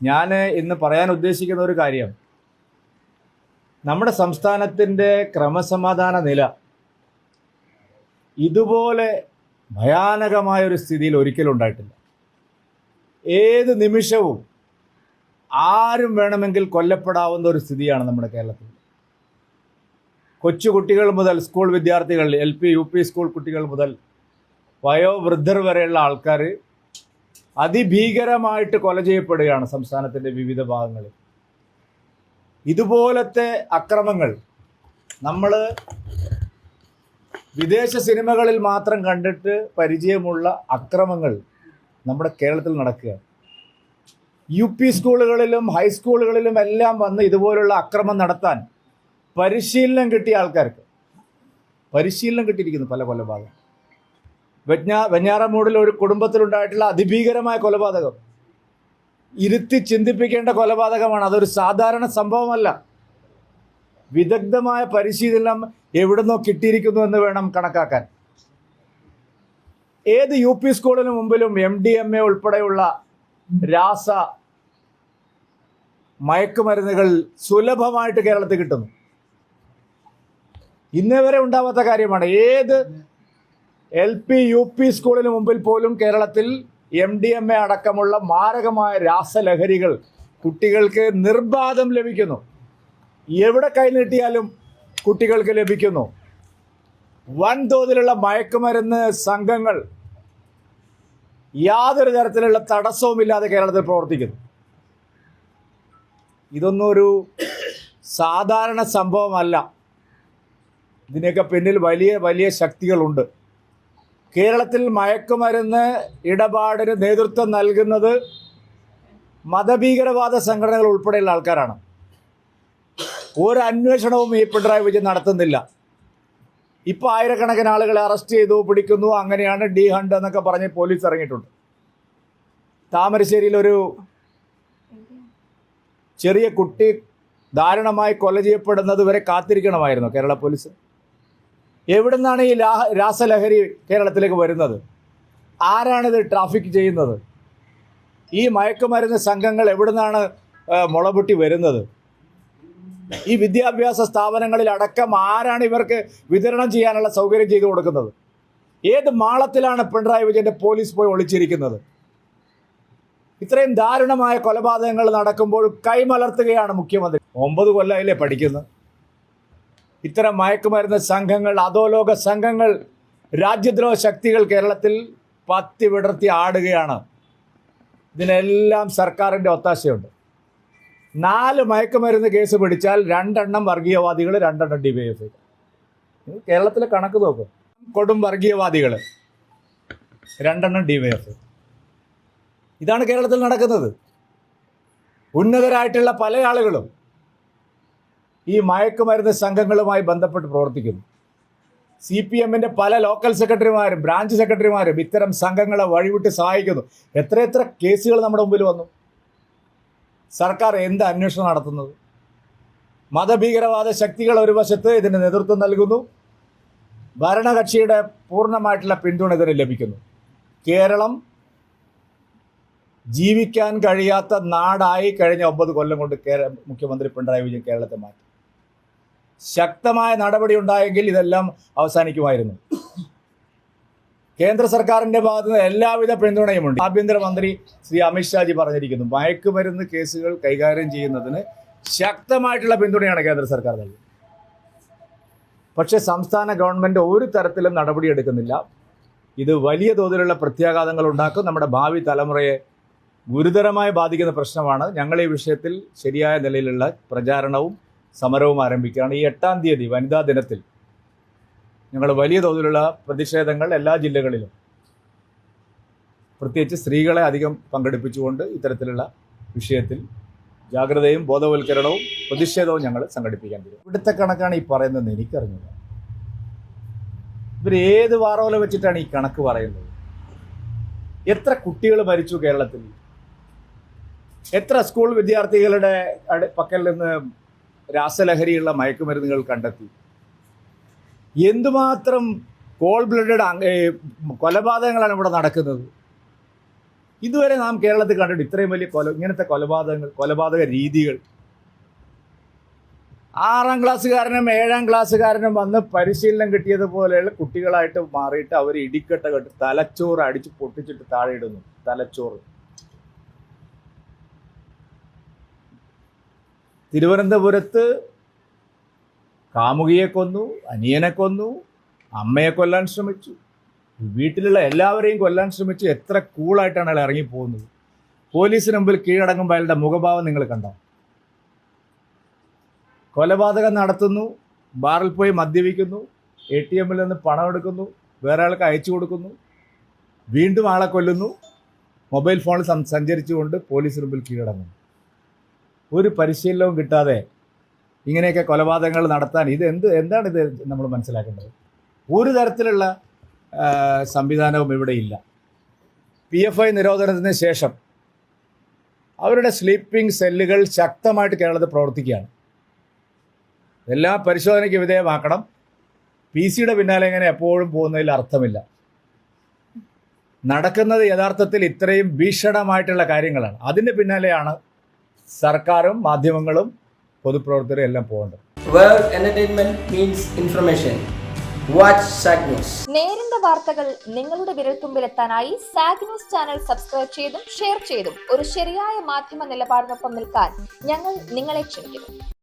ഞാൻ ഇന്ന് പറയാൻ ഉദ്ദേശിക്കുന്ന ഒരു കാര്യം. നമ്മുടെ സംസ്ഥാനത്തിന്റെ ക്രമസമാധാന നില ഇതുപോലെ ഭയാനകമായ ഒരു സ്ഥിതിയിൽ ഒരിക്കലും ഉണ്ടായിട്ടില്ല. ഏത് നിമിഷവും ആരും വേണമെങ്കിൽ കൊല്ലപ്പെടാവുന്ന ഒരു സ്ഥിതിയാണ് നമ്മുടെ കേരളത്തിൽ. കൊച്ചുകുട്ടികൾ മുതൽ സ്കൂൾ വിദ്യാർത്ഥികൾ L P U P school കുട്ടികൾ മുതൽ വയോവൃദ്ധർ വരെയുള്ള ആൾക്കാർ അതിഭീകരമായിട്ട് കൊല ചെയ്യപ്പെടുകയാണ് സംസ്ഥാനത്തിന്റെ വിവിധ ഭാഗങ്ങളിൽ. ഇതുപോലത്തെ അക്രമങ്ങൾ നമ്മൾ വിദേശ സിനിമകളിൽ മാത്രം കണ്ടിട്ട് പരിചയമുള്ള അക്രമങ്ങൾ നമ്മുടെ കേരളത്തിൽ നടക്കുക യു പി സ്കൂളുകളിലും ഹൈസ്കൂളുകളിലും എല്ലാം വന്ന് ഇതുപോലുള്ള അക്രമം നടത്താൻ പരിശീലനം കിട്ടിയ ആൾക്കാർക്ക് പരിശീലനം കിട്ടിയിരിക്കുന്നു പല കൊലപാതകം വെഞ്ഞാ വെഞ്ഞാറമൂടിൽ ഒരു കുടുംബത്തിലുണ്ടായിട്ടുള്ള അതിഭീകരമായ കൊലപാതകം. ഇരുത്തി ചിന്തിപ്പിക്കേണ്ട കൊലപാതകമാണ്. അതൊരു സാധാരണ സംഭവമല്ല. വിദഗ്ധമായ പരിശീലനം എവിടുന്നോ കിട്ടിയിരിക്കുന്നു എന്ന് വേണം കണക്കാക്കാൻ. ഏത് യു പി സ്കൂളിന് മുമ്പിലും എം ഡി എം എ ഉൾപ്പെടെയുള്ള രാസ മയക്കുമരുന്നുകൾ സുലഭമായിട്ട് കേരളത്തിൽ കിട്ടുന്നു. ഇന്നേ വരെ ഉണ്ടാവാത്ത കാര്യമാണ്. ഏത് എൽ പി യു പി സ്കൂളിന് മുമ്പിൽ പോലും കേരളത്തിൽ എം ഡി എം എ അടക്കമുള്ള മാരകമായ രാസലഹരികൾ കുട്ടികൾക്ക് നിർബാധം ലഭിക്കുന്നു. എവിടെ കൈനീട്ടിയാലും കുട്ടികൾക്ക് ലഭിക്കുന്നു. വൻതോതിലുള്ള മയക്കുമരുന്ന് സംഘങ്ങൾ യാതൊരു തരത്തിലുള്ള തടസ്സവുമില്ലാതെ കേരളത്തിൽ പ്രവർത്തിക്കുന്നു. ഇതൊന്നും ഒരു സാധാരണ സംഭവമല്ല. ഇതിനൊക്കെ പിന്നിൽ വലിയ വലിയ ശക്തികളുണ്ട്. കേരളത്തിൽ മയക്കുമരുന്ന് ഇടപാടിന് നേതൃത്വം നൽകുന്നത് മതഭീകരവാദ സംഘടനകൾ ഉൾപ്പെടെയുള്ള ആൾക്കാരാണ്. ഒരു അന്വേഷണവും ഈ പിണറായി വിജയൻ നടത്തുന്നില്ല. ഇപ്പൊ ആയിരക്കണക്കിന് ആളുകളെ അറസ്റ്റ് ചെയ്തു പിടിക്കുന്നു അങ്ങനെയാണ് ഡി ഹണ്ട് എന്നൊക്കെ പറഞ്ഞ് പോലീസ് ഇറങ്ങിയിട്ടുണ്ട്. താമരശ്ശേരിയിൽ ഒരു ചെറിയ കുട്ടി ദാരുണമായി കൊല ചെയ്യപ്പെടുന്നത് വരെ കാത്തിരിക്കണമായിരുന്നു കേരള പോലീസ്. എവിടെ നിന്നാണ് ഈ രാസലഹരി കേരളത്തിലേക്ക് വരുന്നത്? ആരാണിത് ട്രാഫിക് ചെയ്യുന്നത്? ഈ മയക്കുമരുന്ന് സംഘങ്ങൾ എവിടെ നിന്നാണ് മുളപൊട്ടി വരുന്നത്? ഈ വിദ്യാഭ്യാസ സ്ഥാപനങ്ങളിൽ അടക്കം ആരാണ് ഇവർക്ക് വിതരണം ചെയ്യാനുള്ള സൗകര്യം ചെയ്തു കൊടുക്കുന്നത്? ഏത് മാളത്തിലാണ് പിണറായി വിജയന്റെ പോലീസ് പോയി ഒളിച്ചിരിക്കുന്നത്? ഇത്രയും ദാരുണമായ കൊലപാതകങ്ങൾ നടക്കുമ്പോൾ കൈമലർത്തുകയാണ് മുഖ്യമന്ത്രി. ഒമ്പത് കൊല്ലമായില്ലേ പഠിക്കുന്നത്? ഇത്തരം മയക്കുമരുന്ന് സംഘങ്ങൾ അധോലോക സംഘങ്ങൾ രാജ്യദ്രോഹ ശക്തികൾ കേരളത്തിൽ പത്തി വിടർത്തി ആടുകയാണ്. ഇതിനെല്ലാം സർക്കാരിന്റെ ഒത്താശയുണ്ട്. നാല് മയക്കുമരുന്ന് കേസ് പിടിച്ചാൽ രണ്ടെണ്ണം വർഗീയവാദികൾ രണ്ടെണ്ണം ഡി വൈ എഫ് കേരളത്തിലെ കണക്ക് നോക്കും. കൊടും വർഗീയവാദികൾ രണ്ടെണ്ണം ഡി വൈ എഫ് ഇതാണ് കേരളത്തിൽ നടക്കുന്നത്. ഉന്നതരായിട്ടുള്ള പല ആളുകളും ഈ മയക്കുമരുന്ന് സംഘങ്ങളുമായി ബന്ധപ്പെട്ട് പ്രവർത്തിക്കുന്നു. സി പി എമ്മിന്റെ പല ലോക്കൽ സെക്രട്ടറിമാരും ബ്രാഞ്ച് സെക്രട്ടറിമാരും ഇത്തരം സംഘങ്ങളെ വഴിവിട്ട് സഹായിക്കുന്നു. എത്രയെത്ര കേസുകൾ നമ്മുടെ മുമ്പിൽ വന്നു. സർക്കാർ എന്ത് അന്വേഷണം നടത്തുന്നത്? മതഭീകരവാദ ശക്തികൾ ഒരു വശത്ത് ഇതിന് നേതൃത്വം നൽകുന്നു. ഭരണകക്ഷിയുടെ പൂർണമായിട്ടുള്ള പിന്തുണ ഇതിന് ലഭിക്കുന്നു. കേരളം ജീവിക്കാൻ കഴിയാത്ത നാടായി കഴിഞ്ഞ ഒമ്പത് കൊല്ലം കൊണ്ട് കേര മുഖ്യമന്ത്രി പിണറായി വിജയൻ കേരളത്തെ മാറ്റി. ശക്തമായ നടപടി ഉണ്ടായെങ്കിൽ ഇതെല്ലാം അവസാനിക്കുമായിരുന്നു. കേന്ദ്ര സർക്കാരിന്റെ ഭാഗത്ത് നിന്ന് എല്ലാവിധ പിന്തുണയുമുണ്ട്. ആഭ്യന്തരമന്ത്രി ശ്രീ അമിത്ഷാജി പറഞ്ഞിരിക്കുന്നു മയക്കുമരുന്ന് കേസുകൾ കൈകാര്യം ചെയ്യുന്നതിന് ശക്തമായിട്ടുള്ള പിന്തുണയാണ് കേന്ദ്ര സർക്കാർ നൽകുന്നത്. പക്ഷേ സംസ്ഥാന ഗവൺമെന്റ് ഒരു തരത്തിലും നടപടിയെടുക്കുന്നില്ല ഇത് വലിയ തോതിലുള്ള പ്രത്യാഘാതങ്ങൾ ഉണ്ടാക്കും. നമ്മുടെ ഭാവി തലമുറയെ ഗുരുതരമായി ബാധിക്കുന്ന പ്രശ്നമാണ്. ഞങ്ങൾ ഈ വിഷയത്തിൽ ശരിയായ നിലയിലുള്ള പ്രചാരണവും സമരവും ആരംഭിക്കുകയാണ്. ഈ എട്ടാം തീയതി വനിതാ ദിനത്തിൽ ഞങ്ങൾ വലിയ തോതിലുള്ള പ്രതിഷേധങ്ങൾ എല്ലാ ജില്ലകളിലും. പ്രത്യേകിച്ച് സ്ത്രീകളെ അധികം പങ്കെടുപ്പിച്ചുകൊണ്ട് ഇത്തരത്തിലുള്ള വിഷയത്തിൽ ജാഗ്രതയും ബോധവൽക്കരണവും പ്രതിഷേധവും ഞങ്ങൾ സംഘടിപ്പിക്കാൻ തീരും ഇവിടുത്തെ കണക്കാണ് ഈ പറയുന്നത് എനിക്കറിഞ്ഞത് ഇവർ ഏത് വാറോല വെച്ചിട്ടാണ് ഈ കണക്ക് പറയുന്നത്? എത്ര കുട്ടികൾ മരിച്ചു കേരളത്തിൽ? എത്ര സ്കൂൾ വിദ്യാർത്ഥികളുടെ പക്കൽ നിന്ന് രാസലഹരിയുള്ള മയക്കുമരുന്നുകൾ കണ്ടെത്തി. എന്തുമാത്രം കോൾ ബ്ലഡഡ് കൊലപാതകങ്ങളാണ് ഇവിടെ നടക്കുന്നത്? ഇതുവരെ നാം കേരളത്തിൽ കണ്ടിട്ട് ഇത്രയും വലിയ കൊല ഇങ്ങനത്തെ കൊലപാതകങ്ങൾ കൊലപാതക രീതികൾ. ആറാം ക്ലാസ്സുകാരനും ഏഴാം ക്ലാസ്സുകാരനും വന്ന് പരിശീലനം കിട്ടിയതുപോലെയുള്ള കുട്ടികളായിട്ട് മാറിയിട്ട് അവർ ഇടിക്കട്ട കെട്ട് തലച്ചോറ് അടിച്ച് പൊട്ടിച്ചിട്ട് താഴെ ഇടുന്നു തലച്ചോറ്. തിരുവനന്തപുരത്ത് കാമുകിയെ കൊന്നു അനിയനെ കൊന്നു അമ്മയെ കൊല്ലാൻ ശ്രമിച്ചു. വീട്ടിലുള്ള എല്ലാവരെയും കൊല്ലാൻ ശ്രമിച്ചു. എത്ര കൂളായിട്ടാണ് അയാൾ ഇറങ്ങിപ്പോകുന്നത് പോലീസിന് മുമ്പിൽ കീഴടങ്ങുമ്പോൾ അയാളുടെ മുഖഭാവം നിങ്ങൾ കണ്ടോ? കൊലപാതകം നടത്തുന്നു ബാറിൽ പോയി മദ്യപിക്കുന്നു എ ടി എമ്മിൽ നിന്ന് പണം എടുക്കുന്നു വേറെ ആൾക്ക് അയച്ചു കൊടുക്കുന്നു വീണ്ടും ആളെ കൊല്ലുന്നു മൊബൈൽ ഫോണിൽ സഞ്ചരിച്ചുകൊണ്ട് പോലീസിന് മുമ്പിൽ കീഴടങ്ങുന്നു. ഒരു പരിശീലനവും കിട്ടാതെ ഇങ്ങനെയൊക്കെ കൊലപാതകങ്ങൾ നടത്താൻ ഇത് എന്ത് എന്താണ് ഇത് നമ്മൾ മനസ്സിലാക്കേണ്ടത്? ഒരു തരത്തിലുള്ള സംവിധാനവും ഇവിടെ ഇല്ല. പി എഫ് ഐ നിരോധനത്തിന് ശേഷം അവരുടെ സ്ലീപ്പിംഗ് സെല്ലുകൾ ശക്തമായിട്ട് കേരളത്തിൽ പ്രവർത്തിക്കുകയാണ്. എല്ലാ പരിശോധനയ്ക്ക് വിധേയമാക്കണം. പി സിയുടെ പിന്നാലെ ഇങ്ങനെ എപ്പോഴും പോകുന്നതിൽ അർത്ഥമില്ല. നടക്കുന്നത് യഥാർത്ഥത്തിൽ ഇത്രയും ഭീഷണമായിട്ടുള്ള കാര്യങ്ങളാണ്. അതിന്റെ പിന്നാലെയാണ് സർക്കാരും മാധ്യമങ്ങളും പൊതുപ്രവർത്തകരും എല്ലാം പോകേണ്ടത്. World entertainment means information watch. നേരിന്റെ വാർത്തകൾ നിങ്ങളുടെ വിരൽത്തുമ്പിലെത്താനായി സാഗ് ന്യൂസ് ചാനൽ സബ്സ്ക്രൈബ് ചെയ്തും ഷെയർ ചെയ്തും ഒരു ശരിയായ മാധ്യമ നിലപാടിനൊപ്പം നിൽക്കാൻ ഞങ്ങൾ നിങ്ങളെ ക്ഷണിക്കുന്നു.